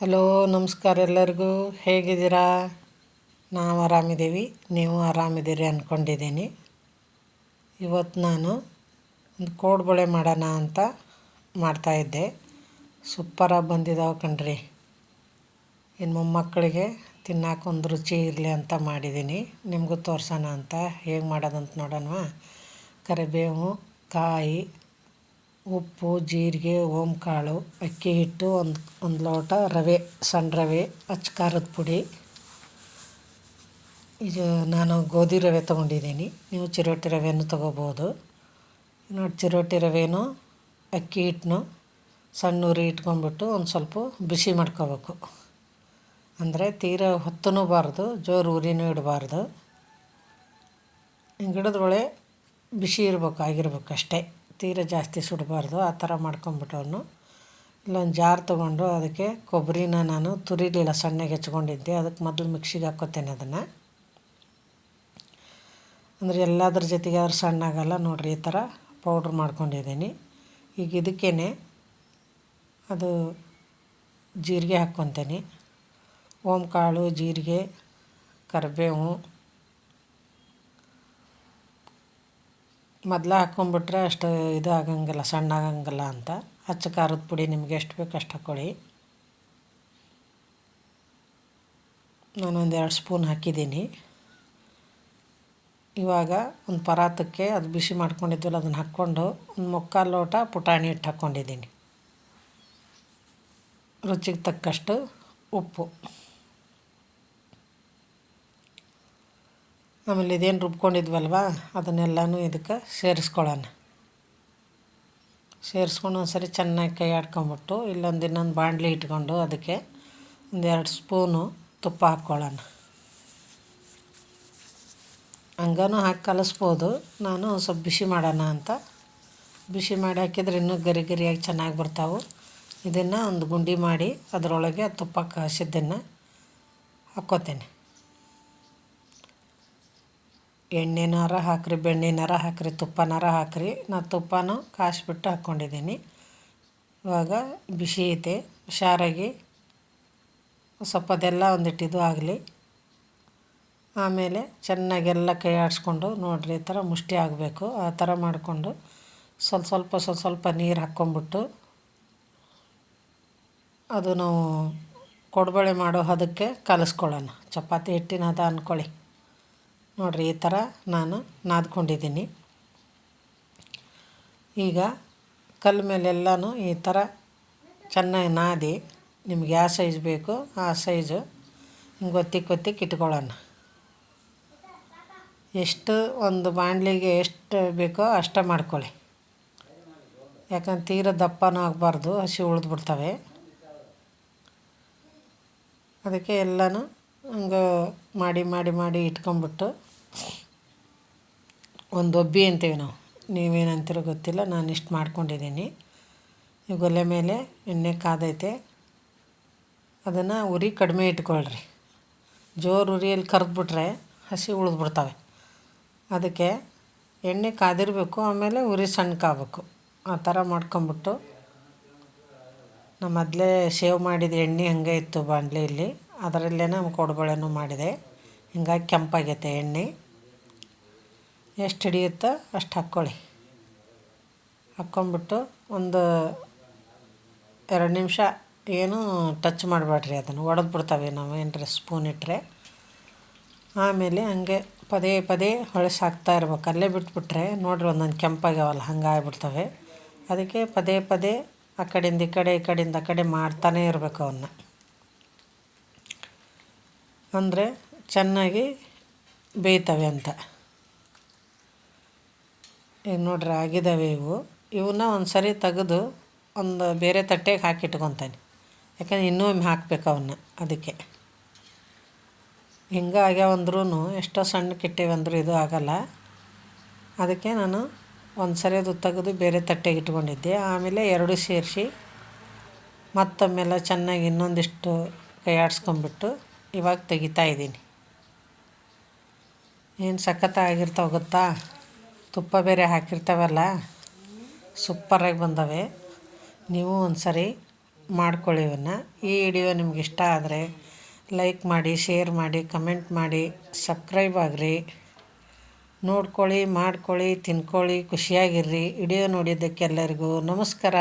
Hello, ನಮಸ್ಕಾರ ಎಲ್ಲರಿಗೂ. ಹೇಗಿದ್ದೀರಾ? ನಾವು ಆರಾಮಿದ್ದೀವಿ. ನೀವು ಆರಾಮಿದ್ದೀರಿ ಅಂದ್ಕೊಂಡಿದ್ದೀನಿ ಇವತ್ತು ನಾನು ಒಂದು ಕೋಡ್ಬಳೆ ಮಾಡೋಣ ಅಂತ ಮಾಡ್ತಾಯಿದ್ದೆ ಸೂಪರಾಗಿ ಬಂದಿದ್ದಾವೆ ಕಣ್ರಿ. ಇನ್ನು ಮೊಮ್ಮಕ್ಕಳಿಗೆ ತಿನ್ನೋಕೆ ಒಂದು ರುಚಿ ಇರಲಿ ಅಂತ ಮಾಡಿದ್ದೀನಿ. ನಿಮಗೂ ತೋರ್ಸೋಣ ಅಂತ. ಹೇಗೆ ಮಾಡೋದಂತ ನೋಡೋಣ ಕರಿಬೇವು, ಕಾಯಿ ಉಪ್ಪು, ಜೀರಿಗೆ, ಓಂಕಾಳು, ಅಕ್ಕಿ ಹಿಟ್ಟು, ಒಂದು ಒಂದು ಲೋಟ ರವೆ, ಸಣ್ಣ ರವೆ, ಅಚ್ಚ ಖಾರದ ಪುಡಿ. ಇದು ನಾನು ಗೋಧಿ ರವೆ ತೊಗೊಂಡಿದ್ದೀನಿ. ನೀವು ಚಿರೋಟಿ ರವೆಯನ್ನು ತೊಗೋಬೋದು. ನೋಡಿ, ಚಿರೋಟಿ ರವೆನೂ, ಅಕ್ಕಿ ಹಿಟ್ಟನ್ನು ಸಣ್ಣ ಉರಿ ಇಟ್ಕೊಂಡ್ಬಿಟ್ಟು ಒಂದು ಸ್ವಲ್ಪ ಬಿಸಿ ಮಾಡ್ಕೋಬೇಕು. ಅಂದರೆ ತೀರ ಹೊತ್ತೂ ಬಾರ್ದು, ಜೋರು ಉರಿನೂ ಇಡಬಾರ್ದು. ಗಿಡದೊಳೆ ಬಿಸಿ ಇರ್ಬೇಕು, ಆಗಿರ್ಬೇಕು ಅಷ್ಟೇ. ತೀರ ಜಾಸ್ತಿ ಸುಡಬಾರ್ದು, ಆ ಥರ ಮಾಡ್ಕೊಂಬಿಟ್ಟವನು ಇಲ್ಲೊಂದು ಜಾರ್ ತೊಗೊಂಡು ಅದಕ್ಕೆ ಕೊಬ್ಬರಿನ ನಾನು ತುರಿಲಿಲ್ಲ, ಸಣ್ಣಗೆ ಹೆಚ್ಕೊಂಡಿದ್ದೆ. ಅದಕ್ಕೆ ಮೊದಲು ಮಿಕ್ಸಿಗೆ ಹಾಕೋತೇನೆ ಅದನ್ನು. ಅಂದರೆ ಎಲ್ಲದ್ರ ಜೊತೆಗೆ ಆದ್ರೆ ಸಣ್ಣಾಗಲ್ಲ ನೋಡಿರಿ, ಈ ಥರ ಪೌಡ್ರ್ ಮಾಡ್ಕೊಂಡಿದ್ದೀನಿ. ಈಗ ಇದಕ್ಕೇ ಅದು ಜೀರಿಗೆ ಹಾಕ್ಕೊತೇನೆ. ಓಂಕಾಳು, ಜೀರಿಗೆ, ಕರಿಬೇವು. ಮೊದಲ ಹಾಕ್ಕೊಂಬಿಟ್ರೆ ಅಷ್ಟು ಇದು ಆಗಂಗಿಲ್ಲ ಸಣ್ಣ ಆಗಂಗಿಲ್ಲ ಅಂತ. ಅಚ್ಚ ಖಾರದ ಪುಡಿ ನಿಮ್ಗೆ ಎಷ್ಟು ಬೇಕು ಅಷ್ಟು ಹಾಕ್ಕೊಳ್ಳಿ ನಾನೊಂದು ಎರಡು ಸ್ಪೂನ್ ಹಾಕಿದ್ದೀನಿ. ಇವಾಗ ಒಂದು ಪರಾತಕ್ಕೆ ಅದು ಬಿಸಿ ಮಾಡ್ಕೊಂಡಿದ್ವಲ್ಲ, ಅದನ್ನು ಹಾಕ್ಕೊಂಡು ಒಂದು ಮುಕ್ಕಾಲು ಲೋಟ ಪುಟಾಣಿ ಹಿಟ್ಟು ಹಾಕ್ಕೊಂಡಿದ್ದೀನಿ ರುಚಿಗೆ ತಕ್ಕಷ್ಟು ಉಪ್ಪು. ಆಮೇಲೆ ಇದೇನು ರುಬ್ಕೊಂಡಿದ್ವಲ್ವ? ಅದನ್ನೆಲ್ಲನೂ ಇದಕ್ಕೆ ಸೇರಿಸ್ಕೊಳ್ಳೋಣ. ಸೇರಿಸ್ಕೊಂಡು ಒಂದು ಸರಿ ಚೆನ್ನಾಗಿ ಕೈ ಆಡ್ಕೊಂಬಿಟ್ಟು, ಇಲ್ಲೊಂದು ಇನ್ನೊಂದು ಬಾಣಲಿ ಇಟ್ಕೊಂಡು ಅದಕ್ಕೆ ಒಂದೆರಡು ಸ್ಪೂನು ತುಪ್ಪ ಹಾಕ್ಕೊಳ್ಳೋಣ. ಹಂಗನೂ ಹಾಕಿ ಕಲಿಸ್ಬೋದು. ನಾನು ಸ್ವಲ್ಪ ಬಿಸಿ ಮಾಡೋಣ ಅಂತ. ಬಿಸಿ ಮಾಡಿ ಹಾಕಿದ್ರೆ ಇನ್ನೂ ಗರಿ ಗರಿಯಾಗಿ ಚೆನ್ನಾಗಿ ಬರ್ತಾವೆ. ಇದನ್ನು ಒಂದು ಗುಂಡಿ ಮಾಡಿ ಅದರೊಳಗೆ ತುಪ್ಪ ಕಾಸಿದ್ದನ್ನು ಹಾಕ್ಕೋತೇನೆ. ಎಣ್ಣೆನಾರ ಹಾಕ್ರಿ ಬೆಣ್ಣೆನಾರ ಹಾಕ್ರಿ ತುಪ್ಪನಾರ ಹಾಕ್ರಿ. ನಾನು ತುಪ್ಪನೂ ಕಾಯಿಸ್ಬಿಟ್ಟು ಹಾಕ್ಕೊಂಡಿದ್ದೀನಿ ಇವಾಗ ಬಿಸಿ ಐತೆ, ಹುಷಾರಾಗಿ ಸ್ವಲ್ಪ ಅದೆಲ್ಲ ಒಂದಿಟ್ಟು ಇದು ಆಗಲಿ. ಆಮೇಲೆ ಚೆನ್ನಾಗೆಲ್ಲ ಕೈ ಆಡಿಸ್ಕೊಂಡು ನೋಡಿರಿ, ಈ ಥರ ಮುಷ್ಟಿ ಆಗಬೇಕು, ಆ ಥರ ಮಾಡಿಕೊಂಡು ಸ್ವಲ್ಪ ಸ್ವಲ್ಪ ಸ್ವಲ್ಪ ಸ್ವಲ್ಪ ನೀರು ಹಾಕ್ಕೊಂಬಿಟ್ಟು ಅದು ನಾವು ಕೊಡಬಳೆ ಮಾಡೋ ಹದಕ್ಕೆ ಕಲಿಸ್ಕೊಳ್ಳೋಣ. ಚಪಾತಿ ಹಿಟ್ಟಿನ ಅದ ಅಂದ್ಕೊಳ್ಳಿ ನೋಡಿರಿ, ಈ ಥರ ನಾನು ನಾದ್ಕೊಂಡಿದ್ದೀನಿ. ಈಗ ಕಲ್ಲು ಮೇಲೆಲ್ಲನೂ ಈ ಥರ ಚೆನ್ನಾಗಿ ನಾದಿ, ನಿಮ್ಗೆ ಯಾವ ಸೈಜ್ ಬೇಕು ಆ ಸೈಜು ಹಿಂಗೆ ಒತ್ತಿ ಕೊತ್ತಿಗೆ ಇಟ್ಕೊಳ್ಳೋಣ. ಎಷ್ಟು ಒಂದು ಬಾಣಲಿಗೆ ಎಷ್ಟು ಬೇಕೋ ಅಷ್ಟೇ ಮಾಡ್ಕೊಳ್ಳಿ. ಯಾಕಂದ್ರೆ ತೀರ ದಪ್ಪನೂ ಆಗಬಾರ್ದು, ಹಸಿ ಉಳಿದ್ಬಿಡ್ತವೆ ಅದಕ್ಕೆ ಎಲ್ಲನೂ ಹಂಗೆ ಮಾಡಿ ಮಾಡಿ ಮಾಡಿ ಇಟ್ಕೊಂಬಿಟ್ಟು ಒಂದು ಒಬ್ಬಿ ಅಂತೀವಿ ನಾವು. ನೀವೇನಂತೀರೋ ಗೊತ್ತಿಲ್ಲ, ನಾನು ಇಷ್ಟು ಮಾಡ್ಕೊಂಡಿದ್ದೀನಿ. ಈ ಒಲೆ ಮೇಲೆ ಎಣ್ಣೆ ಕಾದೈತೆ. ಅದನ್ನು ಉರಿ ಕಡಿಮೆ ಇಟ್ಕೊಳ್ರಿ. ಜೋರು ಉರಿಯಲ್ಲಿ ಕರೆದ್ಬಿಟ್ರೆ ಹಸಿ ಉಳಿದ್ಬಿಡ್ತವೆ. ಅದಕ್ಕೆ ಎಣ್ಣೆ ಕಾದಿರಬೇಕು, ಆಮೇಲೆ ಉರಿ ಸಣ್ಣಕ್ಕಾಗಬೇಕು ಆ ಥರ ಮಾಡ್ಕೊಂಬಿಟ್ಟು ನಮ್ಮ ಮೊದಲೇ ಶೇವ್ ಮಾಡಿದ ಎಣ್ಣೆ ಹಂಗೆ ಇತ್ತು ಬಾಂಡ್ಲಿಯಲ್ಲಿ ಅದರಲ್ಲೇ ಕೊಡಬಳೆನೂ ಮಾಡಿದೆ. ಹಿಂಗಾಗಿ ಕೆಂಪಾಗೈತೆ ಎಣ್ಣೆ. ಎಷ್ಟು ಹಿಡಿಯುತ್ತೋ ಅಷ್ಟು ಹಾಕ್ಕೊಳ್ಳಿ. ಹಾಕ್ಕೊಂಬಿಟ್ಟು ಒಂದು ಎರಡು ನಿಮಿಷ ಏನು ಟಚ್ ಮಾಡಬೇಡ್ರಿ ಅದನ್ನು. ಒಡೆದು ಬಿಡ್ತವೆ ನಾವು ಏನರ ಸ್ಪೂನ್ ಇಟ್ಟರೆ ಆಮೇಲೆ ಹಂಗೆ ಪದೇ ಪದೇ ಹೊಳಸು ಹಾಕ್ತಾ ಇರ್ಬೇಕು. ಅಲ್ಲೇ ಬಿಟ್ಬಿಟ್ರೆ ನೋಡಿರಿ ಒಂದೊಂದು ಕೆಂಪಾಗ್ಯಾವಲ್ಲ, ಹಂಗೆ ಆಗಿಬಿಡ್ತವೆ. ಅದಕ್ಕೆ ಪದೇ ಪದೇ ಆ ಕಡೆಯಿಂದ ಈ ಕಡೆ, ಈ ಕಡೆಯಿಂದ ಆ ಕಡೆ ಮಾಡ್ತಾನೇ ಇರಬೇಕು ಅವನ್ನ ಅಂದರೆ ಚೆನ್ನಾಗಿ ಬೇಯ್ತವೆ ಅಂತ. ಈಗ ನೋಡ್ರಿ ಆಗಿದ್ದಾವೆ ಇವು. ಇವನ್ನ ಒಂದು ಸರಿ ತೆಗೆದು ಒಂದು ಬೇರೆ ತಟ್ಟೆಗೆ ಹಾಕಿ ಇಟ್ಕೊತಾನೆ ಯಾಕಂದ್ರೆ ಇನ್ನೂ ಒಮ್ಮೆ ಹಾಕ್ಬೇಕು ಅವನ್ನ ಅದಕ್ಕೆ. ಹಿಂಗೆ ಆಗ್ಯಾವಂದ್ರೂ ಎಷ್ಟೋ ಸಣ್ಣ ಇಟ್ಟೇವಂದ್ರೂ ಇದು ಆಗಲ್ಲ. ಅದಕ್ಕೆ ನಾನು ಒಂದು ಸರಿ ಅದು ತೆಗೆದು ಬೇರೆ ತಟ್ಟೆಗೆ ಇಟ್ಕೊಂಡಿದ್ದೆ. ಆಮೇಲೆ ಎರಡು ಸೇರಿಸಿ ಮತ್ತೊಮ್ಮೆಲ್ಲ ಚೆನ್ನಾಗಿ ಇನ್ನೊಂದಿಷ್ಟು ಕೈ ಆಡಿಸ್ಕೊಂಬಿಟ್ಟು ಇವಾಗ ತೆಗಿತಾ ಇದ್ದೀನಿ. ಏನು ಸಖತ್ತಾಗಿರ್ತಾವೆ ಗೊತ್ತಾ? ತುಪ್ಪ ಬೇರೆ ಹಾಕಿರ್ತಾವಲ್ಲ ಸೂಪ್ಪರಾಗಿ ಬಂದವೆ. ನೀವು ಒಂದು ಸರಿ ಮಾಡ್ಕೊಳ್ಳಿ ಇವನ್ನ ಈ ವಿಡಿಯೋ ನಿಮ್ಗೆ ಇಷ್ಟ ಆದರೆ ಲೈಕ್ ಮಾಡಿ, ಶೇರ್ ಮಾಡಿ, ಕಮೆಂಟ್ ಮಾಡಿ, ಸಬ್ಸ್ಕ್ರೈಬ್ ಆಗಿರಿ. ನೋಡ್ಕೊಳ್ಳಿ, ಮಾಡ್ಕೊಳ್ಳಿ, ತಿನ್ಕೊಳ್ಳಿ, ಖುಷಿಯಾಗಿರ್ರಿ. ವಿಡಿಯೋ ನೋಡಿದ್ದಕ್ಕೆಲ್ಲರಿಗೂ ನಮಸ್ಕಾರ.